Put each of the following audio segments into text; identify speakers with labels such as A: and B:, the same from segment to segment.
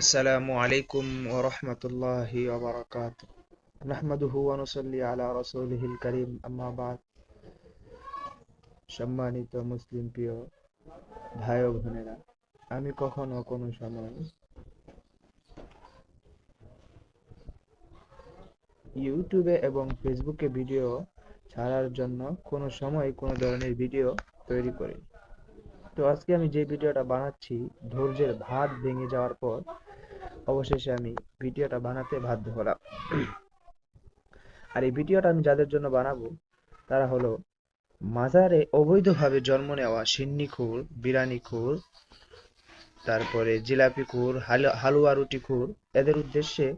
A: আসসালামু আলাইকুম ওয়া রাহমাতুল্লাহি ওয়া বারাকাতুহু। নাহমাদুহু ওয়া নুসাল্লি আলা রাসূলিহিল কারীম, আম্মা বাদ। সম্মানিত মুসলিম প্রিয় ভাই ও বোনেরা, আমি কখনো কোনো সময় ইউটিউবে এবং ফেসবুকে ভিডিও ছাড়ার জন্য কোনো সময় কোনো ধরনের ভিডিও তৈরি করি তো আজকে আমি যে ভিডিওটা বানাচ্ছি, ধৈর্যের ভাত ভেঙে যাওয়ার পর অবশেষে আমি ভিডিওটা বানাতে বাধ্য হলাম। আর এই ভিডিওটা আমি যাদের জন্য বানাবো, তারা হলো মাজারে অবৈধভাবে জন্ম নেওয়া সিন্নি খুর সিন্নিখুর বিরানিখুর তারপরে জিলাপিখুর হালু- হালুয়া রুটি খুর, এদের উদ্দেশ্যে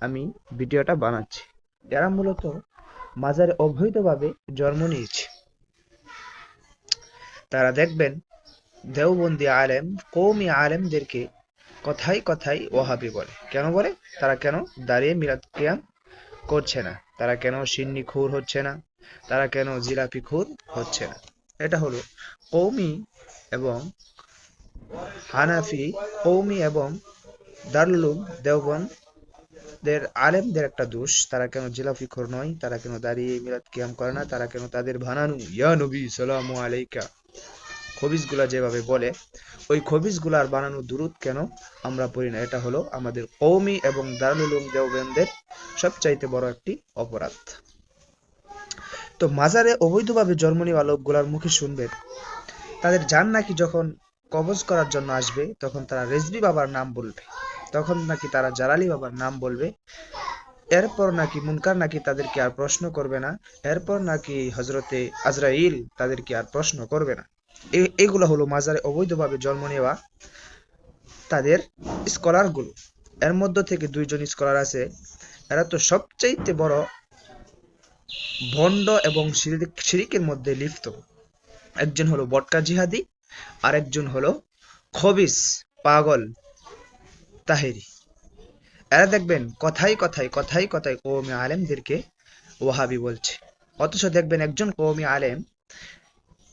A: আমি ভিডিওটা বানাচ্ছি। এরা মূলত মাজারে অবৈধভাবে জন্ম নিয়েছে। তারা দেখবেন দেওবন্দি আলেম কৌমি আলেমদেরকে কথাই কথাই ওহাবি বলে। কেন বলে? তারা কেন দাঁড়িয়ে মিলাদ কিয়াম করছে না? তারা কেন সিন্নি খুর হচ্ছে না? তারা কেন জিলাপি খুর হচ্ছে না? এটা হলো কৌমি এবং হানাফি কৌমি এবং দারুলুম দেওবন্দের আলেমদের একটা দোষ। তারা কেন জিলাপি খোর নয়? তারা কেন দাঁড়িয়ে মিলাদ কিয়াম করে না? তারা কেন তাদের ভানানু ইয়া নবী, সালামু আলাইকা খবিসগুলা যেভাবে বলে, ওই খবিসগুলার বানানো দুরুদ কেন আমরা পড়ি না? এটা হলো আমাদের কৌমি এবং দারুল উলুম দেওবন্দের সবচাইতে বড় একটি অপরাধ। তো মাজারে অবৈধভাবে জন্ম নেওয়া লোকগুলার মুখে শুনবেন। তাদের যান নাকি যখন কবজ করার জন্য আসবে, তখন তারা রেজবি বাবার নাম বলবে। তখন নাকি তারা জালালি বাবার নাম বলবে। এরপর নাকি মুনকার নাকি তাদেরকে আর প্রশ্ন করবে না। এরপর নাকি হজরতে আজরাইল তাদেরকে আর প্রশ্ন করবে না। এগুলো হলো মাজারে অবৈধভাবে জন্ম নেওয়া তাদের স্কলারগুলো এর মধ্য থেকে দুইজন স্কলার আছে। এরা তো সবচাইতে বড় ভণ্ড এবং শিরিক- শিরিকের মধ্যে লিপ্ত। একজন হলো বটকা জিহাদি আর একজন হলো খবিস পাগল তাহেরি। এরা দেখবেন কথাই কথাই কথাই কথাই কৌমি আলেমদেরকে ওহাবি বলছে। অথচ দেখবেন একজন কৌমি আলেম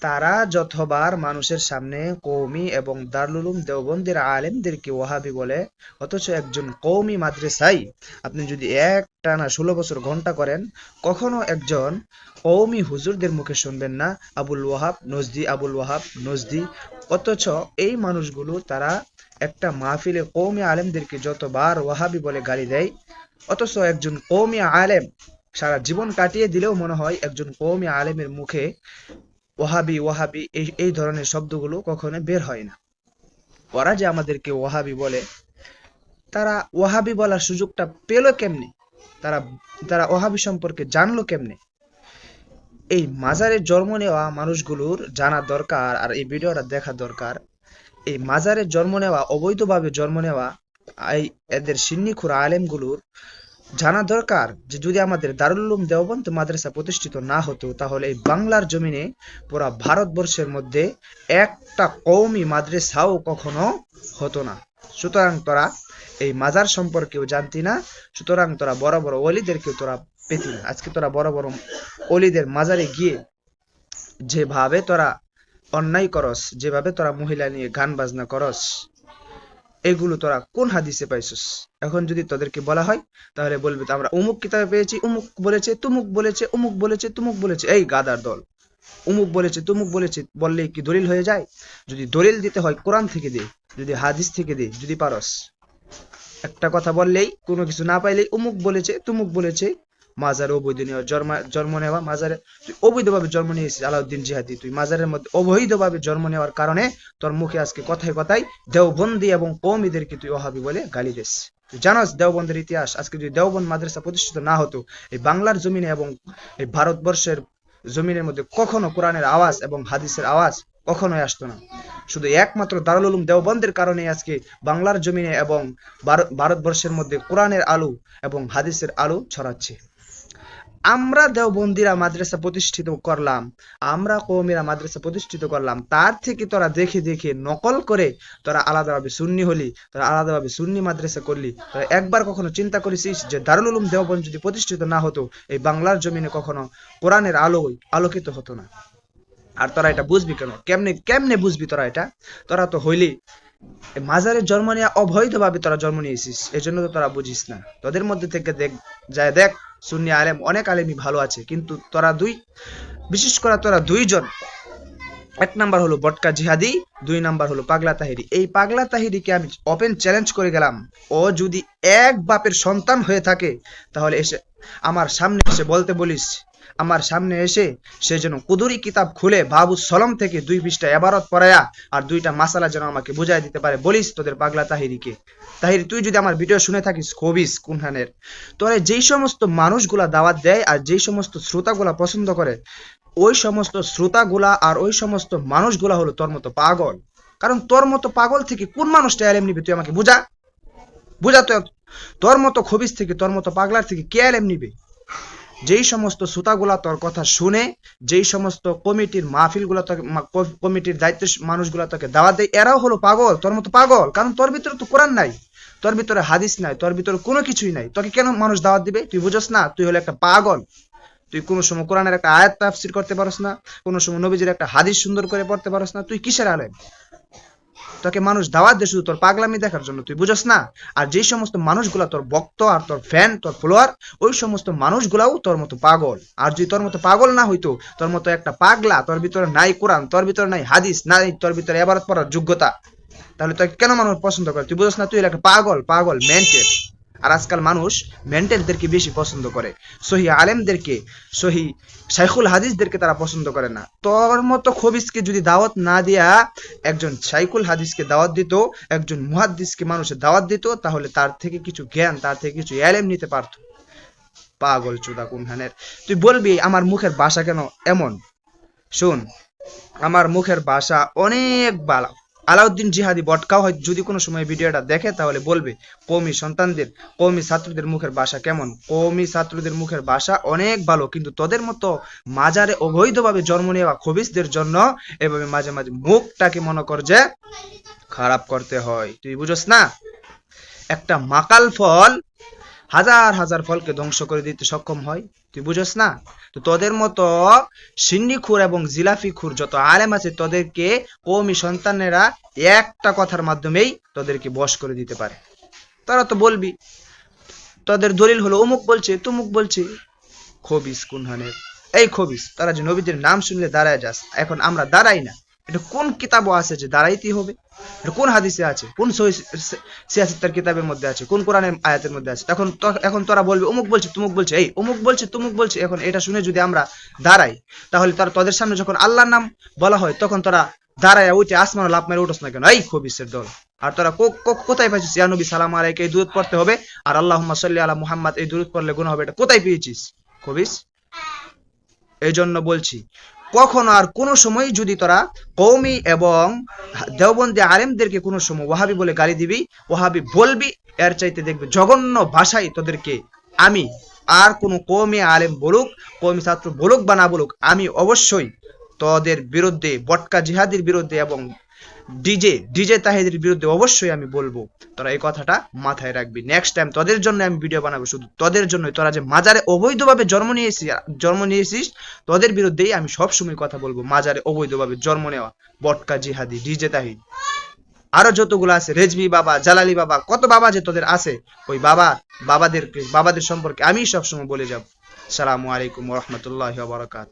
A: তারা যতবার মানুষের সামনে কৌমি এবং দারুলুম দেওবন্দের আলেমদেরকে ওহাবি বলে, অথচ একজন কৌমি মাদ্রাসাই, আপনি যদি এক টানা ষোলো বছর ঘণ্টা করেন, কখনো একজন কৌমি হুজুরদের মুখে শুনবেন না, আবুল ওয়াহাব, নজদি আবুল ওয়াহাব, নজদি। অথচ এই মানুষগুলো তারা একটা মাহফিলে কৌমি আলেমদেরকে যতবার ওয়াহাবি বলে গালি দেয়, অথচ একজন কৌমি আলেম সারা জীবন কাটিয়ে দিলেও মনে হয় একজন কৌমি আলেমের মুখে ওহাবি ওহাবি এই এই ধরনের শব্দগুলো কখনো বের হয় না। ওরা যে আমাদেরকে ওহাবি বলে, তারা ওহাবি বলার সুযোগটা পেল কেমনে? তারা তারা ওহাবি সম্পর্কে জানলো কেমনে? এই মাজারে জন্ম নেওয়া মানুষগুলোর জানা দরকার আর এই ভিডিওটা দেখা দরকার। এই মাজারে জন্ম নেওয়া, অবৈধভাবে জন্ম নেওয়া, এই এদের সিন্নিখুর আলেমগুলোর জানা দরকার যে যদি আমাদের দারুল উলুম দেওবন্দ মাদ্রাসা প্রতিষ্ঠিত না হতো, তাহলে এই বাংলার জমিনে পুরা ভারতবর্ষের মধ্যে একটা কৌমি মাদ্রাসাও কখনো হতো না। সুতরাং তোরা এই মাজার সম্পর্কেও জানতি না, সুতরাং তোরা বড় বড় অলিদেরকেও তোরা পেতি না। আজকে তোরা বড় বড় অলিদের মাজারে গিয়ে যেভাবে তোরা অন্যায় করস, যেভাবে তোরা মহিলা নিয়ে গান বাজনা করস এগুলো তোরা কোন হাদিসে পাইছস? এখন যদি তোদেরকে বলা হয়, তাহলে বলবে আমরা অমুক কিতাবে পেয়েছি উমুক বলেছে, তুমুক বলেছে উমুক বলেছে, তুমুক বলেছে। এই গাদার দল উমুক বলেছে, তুমুক বলেছে, বললেই কি দলিল হয়ে যায়? যদি দলিল দিতে হয় কোরআন থেকে দে, যদি হাদিস থেকে দে, যদি পারস। একটা কথা বললেই, কোনো কিছু না পাইলেই উমুক বলেছে, তুমুক বলেছে মাজারে অবৈধ নেওয়া জন্ম নেওয়া মাজারে, তুই অবৈধভাবে জন্ম নিয়েছিস আলাউদ্দিন জিহাদি, তুই মাজারের মধ্যে অবৈধভাবে জন্ম নেওয়ার কারণে তোর মুখে আজকে কথায় কথায় দেওবন্দি এবং কৌমিদেরকে তুই ওহাবি বলে গালি দিস। জানাস দেওবন্দের ইতিহাস, আজকে যদি দেওবন্দ মাদ্রাসা প্রতিষ্ঠিত না হতো, এই বাংলার জমিনে এবং এই ভারতবর্ষের জমিনের মধ্যে কখনো কোরআনের আওয়াজ এবং হাদিসের আওয়াজ কখনোই আসতো না। শুধু একমাত্র দারুল উলুম দেওবন্দের কারণে আজকে বাংলার জমিনে এবং ভারতবর্ষের মধ্যে কোরআনের আলো এবং হাদিসের আলো ছড়াচ্ছে। আমরা দেওবন্দিরা মাদ্রাসা প্রতিষ্ঠিত করলাম, আমরা কৌমিরা মাদ্রাসা প্রতিষ্ঠিত করলাম, তার থেকে তোরা দেখে দেখে নকল করে তোরা আলাদাভাবে সুন্নি হলি, তোরা আলাদাভাবে সুন্নি মাদ্রাসা করলি। তোরা একবার কখনো চিন্তা করেছিস যে দারুল উলুম দেওবন্দ যদি প্রতিষ্ঠিত না হতো, এই বাংলার জমিনে কখনো কোরআনের আলো আলোকিত হতো না। আর তোরা এটা বুঝবি কেন? কেমনে কেমনে বুঝবি তোরা এটা? তোরা তো হইলি, এই মাজারের জন্ম নিয়ে অবৈধভাবে তোরা জন্ম নিয়েছিস এই জন্য তো তোরা বুঝিস না। তোদের মধ্যে থেকে দেখ, যায় দেখ সুন্নি আলেম, অনেক আলেমই ভালো আছে, কিন্তু তোরা দুই, বিশেষ করে তোরা দুইজন, এক নাম্বার হলো বটকা জিহাদি, দুই নাম্বার হলো পাগলা তাহিরি। এই পাগলা তাহিরিকে আমি ওপেন চ্যালেঞ্জ করে গেলাম, ও যদি এক বাপের সন্তান হয়ে থাকে, তাহলে এসে আমার সামনে এসে বলতে বলিস আমার সামনে এসে সে যেন কুদুরি কিতাব খুলে বাবু সলম থেকে দুই পৃষ্ঠা এবারত পড়ায়া আর দুইটা মাসালা যেন আমাকে বুঝাই দিতে পারে। বলিস তোদের পাগলা তাহিরিকে। তাহিরি, তুই যদি আমার ভিডিও শুনে থাকিস, কবিস কুনহানের। তোরে যেই সমস্ত মানুষগুলা দাওয়াত দেয় আর যেই সমস্ত শ্রোতাগুলা পছন্দ করে, ওই সমস্ত শ্রোতাগুলা আর ওই সমস্ত মানুষগুলা হলো তোর মতো পাগল। কারণ তোর মতো পাগল থেকে কোন মানুষটা এলেম নিবে তুই আমাকে বুঝা? বুঝা তো? তোর মতো খবিস থেকে তোর মতো পাগলার থেকে কে এলেম নিবে? যেই সমস্ত শ্রোতাগুলা তোর কথা শুনে, যেই সমস্ত কমিটির মাহফিলগুলা তোকে কমিটির দায়িত্ব মানুষগুলা তোকে দাওয়াত দেয়, এরাও হলো পাগল, তোর মতো পাগল। কারণ তোর ভিতরে তো কোরআন নাই, তোর ভিতরে হাদিস নাই, তোর ভিতরে কোনো কিছুই নাই। তোকে কেন মানুষ দাওয়াত দিবে? তুই বুঝস না, তুই হলো একটা পাগল। তুই কোনো সময় কোরআনের একটা আয়াত তাফসির করতে পারস না, কোনো সময় নবীজির একটা হাদিস সুন্দর করে পড়তে পারস না, তুই কিসের আলেম? তোকে মানুষ দাওয়াত দে শুধু তোর পাগলামি দেখার জন্য, তুই বুঝস না? আর যেই সমস্ত মানুষগুলা তোর ভক্ত আর তোর ফ্যান তোর ফলোয়ার ওই সমস্ত মানুষগুলাও তোর মতো পাগল। আর যদি তোর মতো পাগল না হইতো, তোর মতো একটা পাগলা, তোর ভিতরে নাই কোরআন, তোর ভিতরে নাই হাদিস, নাই তোর ভিতরে এবারত পড়ার যোগ্যতা, তাহলে তোকে কেন মানুষ পছন্দ করে? তুই বুঝস না, তুই একটা পাগল পাগল মেন্টেল আর আজকাল মানুষ মেন্টেলদেরকে বেশি পছন্দ করে। সহি আলেমদেরকে, সহি শাইখুল হাদিসদেরকে তারা পছন্দ করে না। তোর মতো খবিসকে যদি দাওয়াত না দিয়া একজন শাইখুল হাদিসকে দাওয়াত দিত, একজন মুহাদ্দিসকে মানুষের দাওয়াত দিত, তাহলে তার থেকে কিছু জ্ঞান, তার থেকে কিছু এলেম নিতে পারতো। পাগল চুদা কোনখানের তুই বলবি, আমার মুখের ভাষা কেন এমন? শুন, আমার মুখের ভাষা অনেক ভালো আলাউদ্দিন জিহাদি বটকাও হয়, যদি কোনো সময় ভিডিওটা দেখে, তাহলে বলবে, কৌমি সন্তানদের, কৌমি ছাত্রদের মুখের ভাষা কেমন? কৌমি ছাত্রদের মুখের ভাষা অনেক ভালো, কিন্তু তোদের মতো মাজারে অবৈধভাবে জন্ম নেওয়া খবিসদের জন্য এভাবে মাঝে মাঝে মুখটাকে মনে কর যে খারাপ করতে হয়। তুই বুঝস না? একটা মাকাল ফল, হাজার হাজার ফলকে ধ্বংস করে দিতে সক্ষম হয়। তুই বুঝস না? তো তোদের মতো সিন্নি খুর এবং জিলাফি খুর যত আলেম আছে, তোদেরকে কৌমি সন্তানেরা একটা কথার মাধ্যমেই তোদেরকে বশ করে দিতে পারে। তারা তো বলবি। তোদের দলিল হলো, অমুক বলছে, তুমুক বলছে। খবিস কুনহানের। এই খবিস, তারা যে নবীদের নাম শুনলে দাঁড়ায় যাস। এখন আমরা দাঁড়াই না। এটা কোন কিতাবও আছে যে দাঁড়াইতে হবে? এটা কোন হাদিসে আছে? কোন সিয়াসিতার কিতাবের মধ্যে আছে? কোন কোরআনের আয়াতের মধ্যে আছে? তখন এখন তোরা বলবে, অমুক বলছে, তুমুক বলছে। এই, অমুক বলছে, তুমুক বলছে। এখন এটা শুনে যদি আমরা দাঁড়াই, তাহলে তারা, তোদের সামনে যখন আল্লাহর নাম বলা হয়, তখন তোরা দাঁড়ায় উঠে আসমান লাভ মেরে উঠোস না কেন? এই খবিসের দল। আর তোরা কোথায় পাইছিস ইয়া নবী, সালাম আলাইকে, এই দূরত পড়তে হবে। আর আল্লাহ সাল্লি আলা মুহাম্মদ, এই দূরত পড়লে গুণ হবে। এটা কোথায় পেয়েছিস খবিস? এই জন্য বলছি কখনো আর কোনো সময় যদি তোরা কৌমি এবং দেওবন্দি আলেমদেরকে কোনো সময় ওহাবি বলে গালি দিবি ওহাবি বলবি, এর চাইতে দেখবে জঘন্য ভাষাই তোদেরকে আমি আর কোনো কৌমি আলেম বলুক কৌমি ছাত্র বলুক বা না বলুক, আমি অবশ্যই তোদের বিরুদ্ধে, বটকা জিহাদির বিরুদ্ধে এবং ডিজে ডিজে তাহিদের বিরুদ্ধে অবশ্যই আমি বলব, তোরা এই কথাটা মাথায় রাখবি। নেক্সট টাইম তোদের জন্য আমি ভিডিও বানাবো, শুধু তোদের জন্য তোরা যে মাজারে অবৈধভাবে জন্ম নিয়েছিস জন্ম নিয়েছিস, তোদের বিরুদ্ধেই আমি সব সময় কথা বলব, মাজারে অবৈধভাবে জন্ম নেওয়া, বটকা জিহাদি, ডিজে তাহিদ। আরও যতগুলো আছে রেজবি বাবা, জালালি বাবা, কত বাবা যে তোদের আছে, ওই বাবা বাবাদের বাবাদের সম্পর্কে আমি সবসময় বলে যাব। সালামু আলাইকুম রহমতুল্লাহ বারাকাত